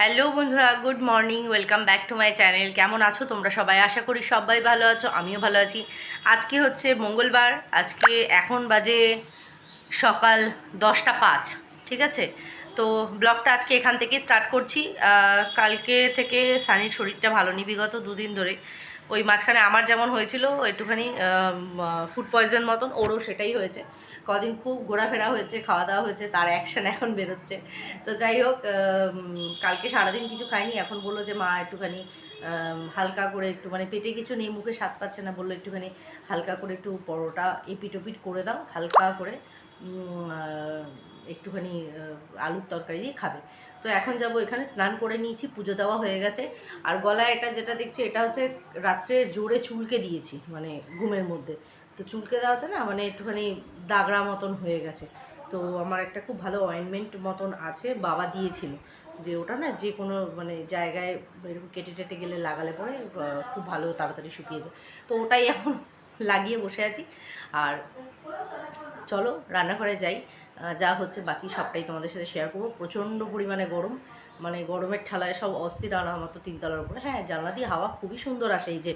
Hello বন্ধুরা, good morning, welcome back to my channel. কেমন আছো তোমরা সবাই? আশা করি সবাই ভালো আছো, আমিও ভালো আছি। আজকে হচ্ছে মঙ্গলবার, আজকে এখন বাজে সকাল দশটা পাঁচ, ঠিক আছে? তো ব্লগটা আজকে এখান থেকে স্টার্ট করছি। কালকে থেকে সানির শরীরটা ভালো নি বিগত দুদিন ধরে। ওই মাঝখানে আমার যেমন হয়েছিল, একটুখানি ফুড পয়জন মতন, ওরও সেটাই হয়েছে। কদিন খুব ঘোরাফেরা হয়েছে খাওয়া দাওয়া হয়েছে, তার অ্যাকশন এখন বেরোচ্ছে। তো যাই হোক কালকে সারাদিন কিছু খাইনি, এখন বলল যে, মা, একটুখানি হালকা করে একটু মানে পেটে কিছু নেই, মুখে স্বাদ পাচ্ছে না, বলল একটুখানি, হালকা করে একটু পরোটা এপিট ওপিট করে দাও, হালকা করে একটুখানি আলুর তরকারি দিয়ে খাবে। তো এখন যাব এখানে, স্নান করে নিয়েছি, পুজো দেওয়া হয়ে গেছে। আর গলায় এটা যেটা দেখছি, এটা হচ্ছে রাত্রে জোরে চুলকে দিয়েছি মানে ঘুমের মধ্যে। তো চুলকে দেওয়াতে না মানে একটুখানি দাগড়া মতন হয়ে গেছে। তো আমার একটা খুব ভালো অয়েনমেন্ট মতন আছে, বাবা দিয়েছিল। যে ওটা না যে কোনো মানে জায়গায় এরকম কেটে টেটে গেলে লাগালে পরে খুব ভালো তাড়াতাড়ি শুকিয়ে যায়। তো ওটাই এখন লাগিয়ে বসে আছি। আর চলো রান্নাঘরে যাই। যা হচ্ছে বাকি সবটাই তোমাদের সাথে শেয়ার করব। প্রচণ্ড পরিমাণে গরম। মানে গরমের ঠেলায় সব অস্থির আনা আমার তো তিনতলার উপরে। হ্যাঁ জানলা দিয়ে হাওয়া খুবই সুন্দর আসে এই যে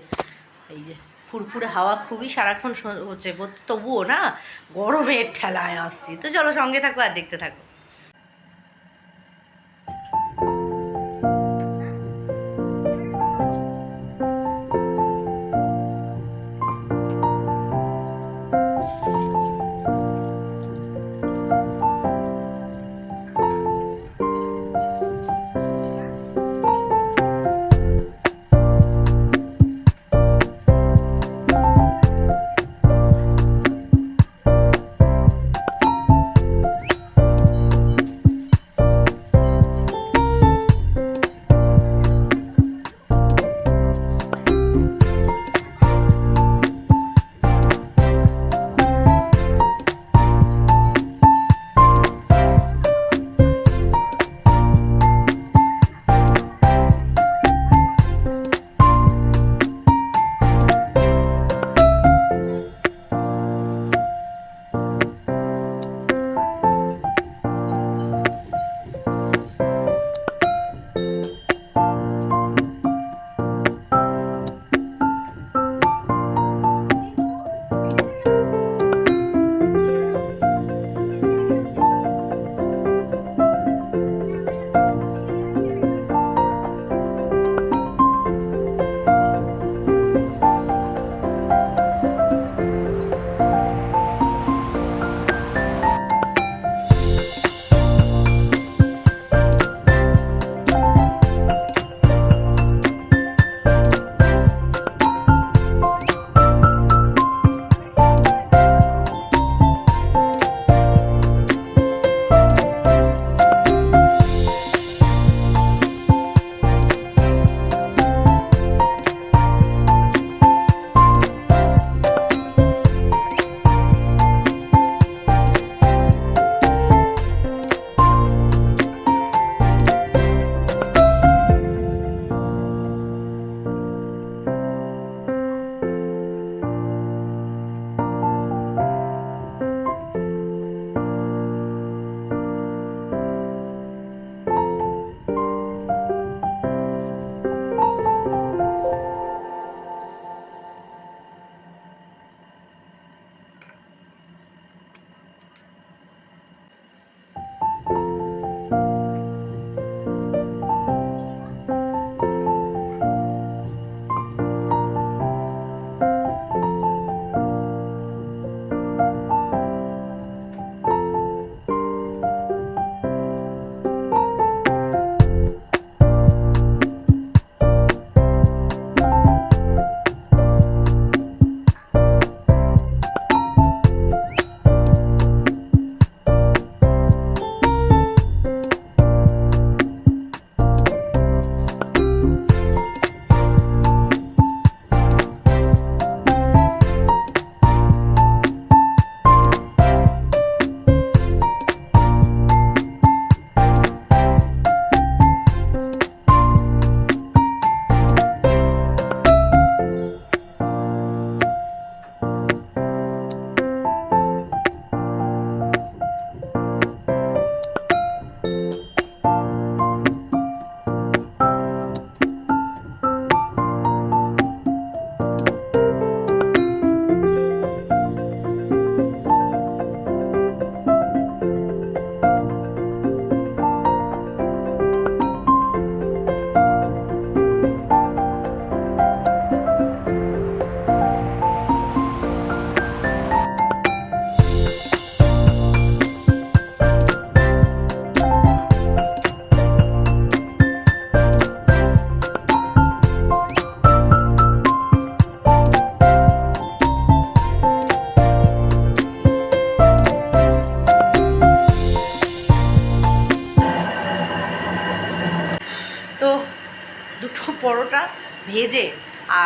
এই যে। ফুরফুরে হাওয়া খুবই সারাক্ষণ হচ্ছে তবুও না, গরমের ঠেলায় আসতি তো চলো সঙ্গে থাকো আর দেখতে থাকো।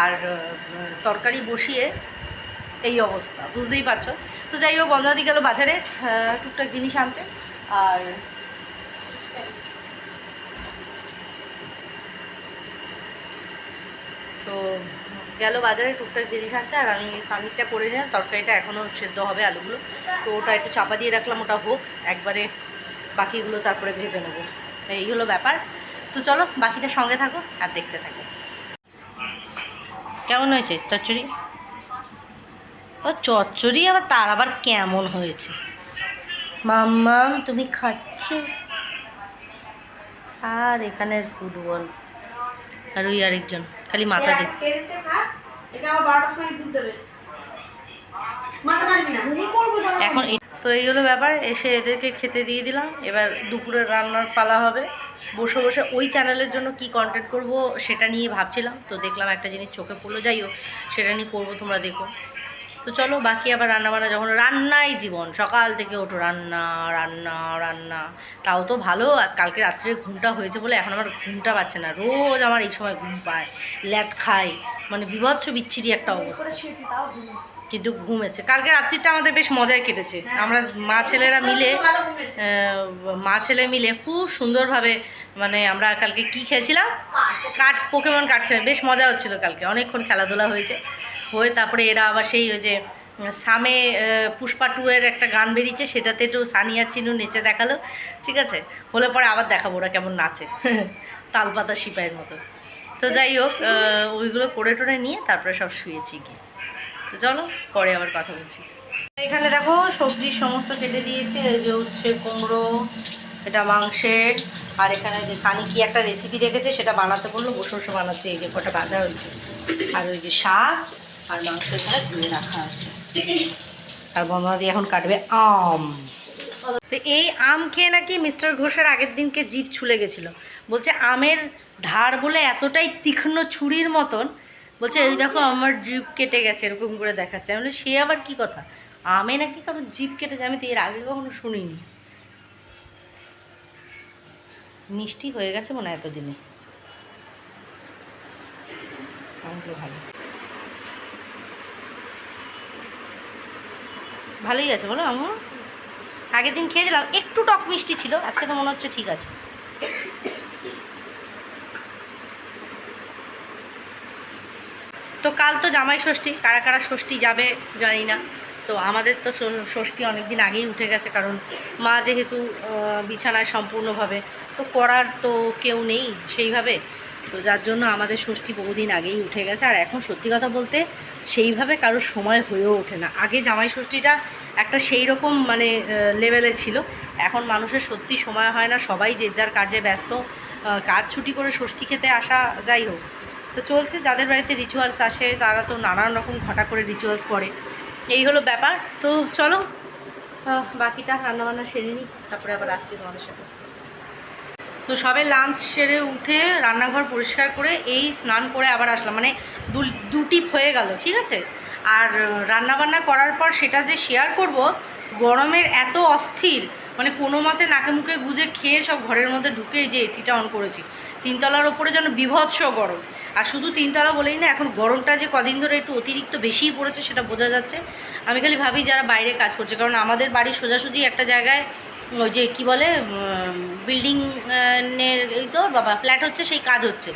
আর তরকারি বসিয়ে এই অবস্থা, বুঝতেই পারছ? তো যাই হোক বন্ধনাদি গেল বাজারে টুকটাক জিনিস আনতে, আর তো গেল বাজারে টুকটাক জিনিস আনতে, আর আমি সানিরটা করে নিলাম, তরকারিটা এখনও সেদ্ধ হবে আলুগুলো। তো ওটা একটু চাপা দিয়ে রাখলাম, ওটা হোক, একবারে বাকিগুলো তারপরে ভেজে নেব। এই হলো ব্যাপার। তো চলো, বাকিটা সঙ্গে থাকো, আর দেখতে থাকো। কেমন হয়েছে চচ্চড়ি? ও চচ্চড়ি আবার তার আবার কেমন হয়েছে? মাম্মাম তুমি খাচ্ছ? আর এখানের ফুটবল। আর ওই আরেকজন খালি মাথা দেখ। এখন এই- তো এই হলো ব্যাপার, এসে এদেরকে খেতে দিয়ে দিলাম। এবার দুপুরে রান্নার পালা হবে। বসে বসে ওই চ্যানেলের জন্য কি কন্টেন্ট করব সেটা নিয়ে ভাবছিলাম। তো দেখলাম একটা জিনিস চোখে পড়ল, যাই হোক, সেটা নিয়ে করব, তোমরা দেখো। তো চলো, বাকি আবার রান্না বান্না যখন রান্নাই জীবন, সকাল থেকে ওঠো, রান্না রান্না রান্না। তাও তো ভালো, আজ কালকে রাত্রে ঘুমটা হয়েছে বলে এখন আমার ঘুমটা পাচ্ছে না। রোজ আমার এই সময় ঘুম পায় ল্যাট খাই মানে বিভৎস বিচ্ছিরি একটা অবস্থা। কিন্তু ঘুম এসেছে। কালকে রাত্রিটা আমাদের বেশ মজায় কেটেছে। আমরা মা ছেলেরা মিলে মা ছেলে মিলে খুব সুন্দরভাবে মানে আমরা কালকে কি খেয়েছিলাম? কাঠ পোকেমন। কাঠ খেয়ে বেশ মজা হচ্ছিল কালকে। অনেকক্ষণ খেলাধুলা হয়েছে। হয়ে তারপরে এরা আবার সেই ওই যে সামে পুষ্পা টু এর একটা গান বেরিয়েছে সেটাতে একটু সানিয়া চিনু নেচে দেখাল। ঠিক আছে? হলে পরে আবার দেখাবো ওরা কেমন নাচে। তালপাতা সিপাইয়ের মতো তো যাই হোক ওইগুলো করে টোরে নিয়ে তারপরে সব শুয়েছি গিয়ে। তো চলো, পরে আবার কথা বলছি। এখানে দেখো, সবজি সমস্ত কেটে দিয়েছে। এই যে হচ্ছে কুমড়ো, এটা মাংসের, আর এখানে যে সানি কি একটা রেসিপি রেখেছে সেটা বানাতে বলল, বসে বসে বানাচ্ছে। এই যে কটা বাঁধা হয়েছে। আর ওই যে শাক, আর মাংস এখানে ধুয়ে রাখা আছে। আর বন্ধা দিয়ে এখন কাটবে আম। তো এই আম খেয়ে নাকি মিস্টার ঘোষের আগের দিনকে জিভ ছুলে গেছিল। বলছে, আমের ধার বলে এতটাই তীক্ষ্ণ ছুরির মতন। বলছে, এই দেখো, আমার জিভ কেটে গেছে, এরকম করে দেখাচ্ছে। আমি সে আবার কি কথা? আমে নাকি কারও জিভ কেটে যায় আমি তো এর আগে কখনো শুনিনি। মিষ্টি হয়ে গেছে মনে হয় এতদিনে। ভালোই আছে, বলো আমু আগের দিন খেয়েছিলাম, একটু টক মিষ্টি ছিল, আজকে তো মনে হচ্ছে ঠিক আছে। তো কাল তো জামাই ষষ্ঠী, কারা কারা ষষ্ঠী যাবে জানি না। তো আমাদের তো ষষ্ঠী অনেক দিন আগেই উঠে গেছে কারণ মা যেহেতু বিছানায় সম্পূর্ণভাবে, তো করার তো কেউ নেই সেইভাবে। তো যার জন্য আমাদের ষষ্ঠী বহুদিন আগেই উঠে গেছে। আর এখন সত্যি কথা বলতে সেইভাবে কারোর সময় হয়েও ওঠে না। আগে জামাই ষষ্ঠীটা একটা সেই রকম মানে লেভেলে ছিল। এখন মানুষের সত্যি সময় হয় না। সবাই যে যার কাজে ব্যস্ত কাজ ছুটি করে ষষ্ঠী খেতে আসা যাই হোক। তো চলছে যাদের বাড়িতে রিচুয়ালস আসে, তারা তো নানান রকম ঘটা করে রিচুয়ালস করে। এই হলো ব্যাপার। তো চলো বাকিটা রান্নাবান্না সেরে নিই, তারপরে আবার আসছি তোমাদের সাথে। তো সবে লাঞ্চ সেরে উঠে রান্নাঘর পরিষ্কার করে এই স্নান করে আবার আসলাম। মানে দুটি হয়ে গেল, ঠিক আছে? আর রান্নাবান্না করার পর সেটা যে শেয়ার করব, গরমের এত অস্থির মানে কোনো মতে নাকে মুখে গুজে খেয়ে সব ঘরের মধ্যে ঢুকে এই যে এসিটা অন করেছি। তিনতলার ওপরে যেন বিভৎস গরম। আর শুধু তিনতলা বলেই না, এখন গরমটা যে কদিন ধরে একটু অতিরিক্ত বেশিই পড়েছে সেটা বোঝা যাচ্ছে। আমি খালি ভাবি যারা বাইরে কাজ করছে, কারণ আমাদের বাড়ির সোজাসুজি একটা জায়গায় ওই যে কি বলে বিল্ডিং এর এই তো বাবা ফ্ল্যাট হচ্ছে, সেই কাজ হচ্ছে।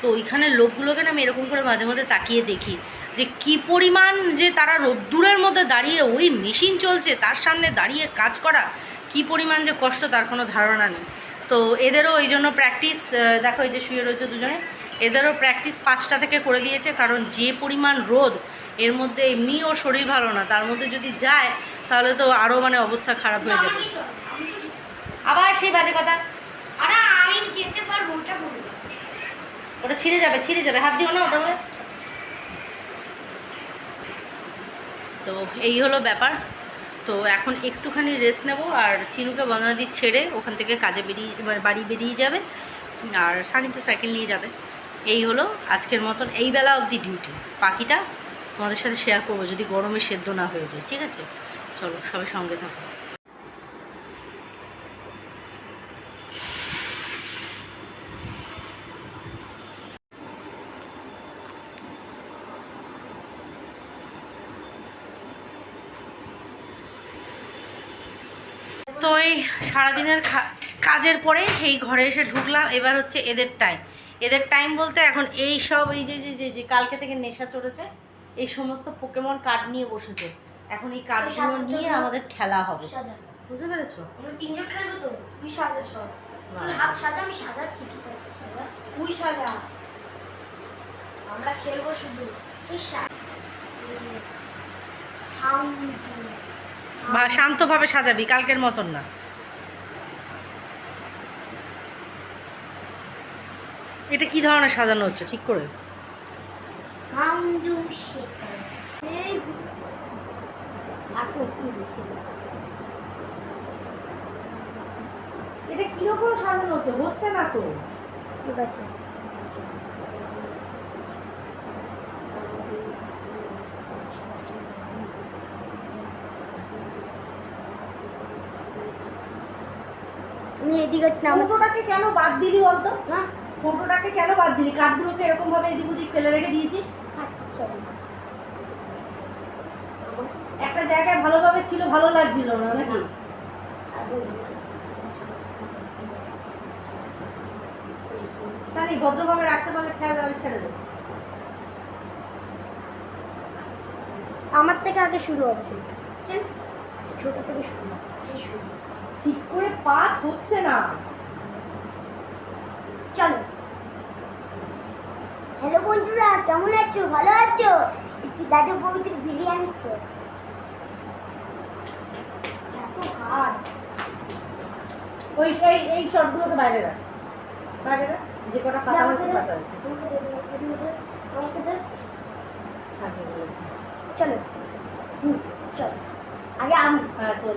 তো ওইখানে লোকগুলোকে না আমি এরকম করে মাঝে মধ্যে তাকিয়ে দেখি যে কি পরিমাণ যে তারা রোদ্দুরের মধ্যে দাঁড়িয়ে ওই মেশিন চলছে, তার সামনে দাঁড়িয়ে কাজ করা, কি পরিমাণ যে কষ্ট তার কোনো ধারণা নেই। তো এদেরও ওই জন্য প্র্যাকটিস দেখো এই যে শুয়ে রয়েছে দুজনে এদেরও প্র্যাকটিস পাঁচটা থেকে করে দিয়েছে কারণ যে পরিমাণ রোদ এর মধ্যে এমনি ওর শরীর ভালো না তার মধ্যে যদি যায় তাহলে তো আরও মানে অবস্থা খারাপ হয়ে যাবে। আবার সেই বাজে কথা। আরে আমি যেতে পারব ওটা ছিঁড়ে যাবে ছিঁড়ে যাবে। হাত দিও না ওটা তো এই হলো ব্যাপার। তো এখন একটুখানি রেস্ট নেব আর চিনুকে বন্দনাদি ছেড়ে ওখান থেকে কাজে বেরিয়ে এবার বাড়ি বেরিয়ে যাবে আর সানি তো সাইকেল নিয়ে যাবে। এই হলো আজকের মতন এই বেলা অবধি ডিউটি পাখিটা তোমাদের সাথে শেয়ার করব যদি গরমে সেদ্ধ না হয়ে যায়, ঠিক আছে? চলো, সবাই সঙ্গে থাকো। তো এই সারাদিনের কাজের পরে এই ঘরে এসে ঢুকলাম, এবার হচ্ছে এদের টাইম এদের টাইম বলতে এখন এই সব এই যে যে যে যে কালকে থেকে নেশা চড়েছে এই সমস্ত পোকেমন কার্ড নিয়ে বসেছে। এখন এই কার্ডগুলো নিয়ে আমাদের খেলা হবে। বুঝতে পেরেছ? আমরা তিনজন খেলব তো তুই সাজা সব। তুই হাফ সাজা আমি সাজাচ্ছি তুই সাজা। তুই সাজা। আমরা খেলব শুধু। তুই সাজা হাউন্ড বা শান্তভাবে সাজাবি কালকের মতন না। এটা কি ধরনের সাজানো হচ্ছে? ঠিক করে। এটা কীরকম সাজানো হচ্ছে? হচ্ছে না তো? ঠিক আছে। আমি এদিকে নাম কেন বাদ দিলি বলতো? না ফটোটাকে কেন বাদ দিলি? কাঠগুলোকে এরকম ভাবে এদিক ওদিক ফেলে রেখে দিয়েছিস? একটা জায়গায় ভালোভাবে ছিল ভালো লাগছিল না নাকি? সানি ভদ্রভাবে রাখতে পারলে খেয়াল আমি ছেড়ে দেবো। আমার থেকে আগে শুরু হবে ছোট থেকে শুরু শুরু ঠিক করে পাঠ হচ্ছে না। চলো। হ্যালো বন্ধুরা কেমন আছো? ভালো আছো? একটু দাদু বৌদির বিরিয়ানি খেয়ে। এত ওই এই এই চটগুলোকে বাইরে রাখ। বাইরে রাখ। যে কটা পাতা পাতা আমাকে দে এগুলো। চলো। হুম চলো। আগে আমি। হ্যাঁ তোর।